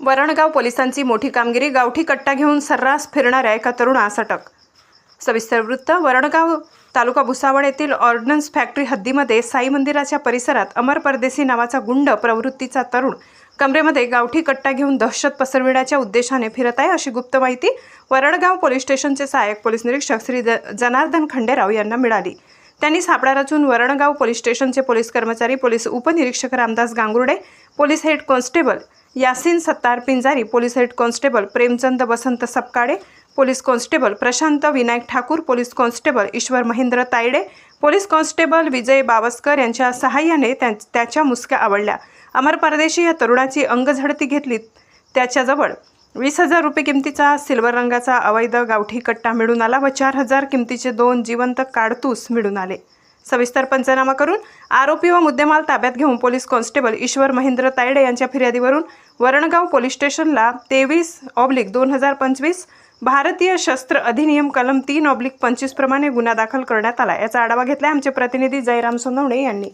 वरणगाव पोलिसांची मोठी कामगिरी गावठी कट्टा घेऊन सर्रास फिरणाऱ्या एका तरुणास अटक सविस्तर वृत्त वरणगाव तालुका भुसावळ येथील ऑर्डनन्स फॅक्टरी हद्दीमध्ये साई मंदिराच्या परिसरात अमर परदेसी नावाचा गुंड प्रवृत्तीचा तरुण कमरेमध्ये गावठी कट्टा घेऊन दहशत पसरविण्याच्या उद्देशाने फिरत आहे अशी गुप्त माहिती वरणगाव पोलीस स्टेशनचे सहाय्यक पोलीस निरीक्षक श्री जनार्दन खंडेराव यांना मिळाली. त्यांनी सापळा रचून वरणगाव पोलीस स्टेशनचे पोलीस कर्मचारी पोलीस उपनिरीक्षक Ramdas Gangurde police head constable Yasin Sattar Pinjari police head constable Premchand Vasant Sapkale police constable Prashant Vinayak Thakur police constable Ishwar Mahendra Tayde police constable Vijay Bawaskar यांच्या सहाय्याने त्या त्याच्या मुसक्या आवडल्या. अमर परदेशी या तरुणाची अंगझडती घेतली त्याच्याजवळ वीस हजार रुपये किमतीचा सिल्वर रंगाचा अवैध गावठी कट्टा मिळून आला व चार हजार किमतीचे दोन जिवंत काडतूस मिळून आले. सविस्तर पंचनामा करून आरोपी व मुद्देमाल ताब्यात घेऊन पोलीस कॉन्स्टेबल ईश्वर महेंद्र तायडे यांच्या फिर्यादीवरून वरणगाव पोलीस स्टेशनला तेवीस ऑब्लिक दोन हजार पंचवीस भारतीय शस्त्र अधिनियम कलम तीन ऑब्लिक पंचवीस प्रमाणे गुन्हा दाखल करण्यात आला. याचा आढावा घेतला आमचे प्रतिनिधी जयराम सोनवणे यांनी.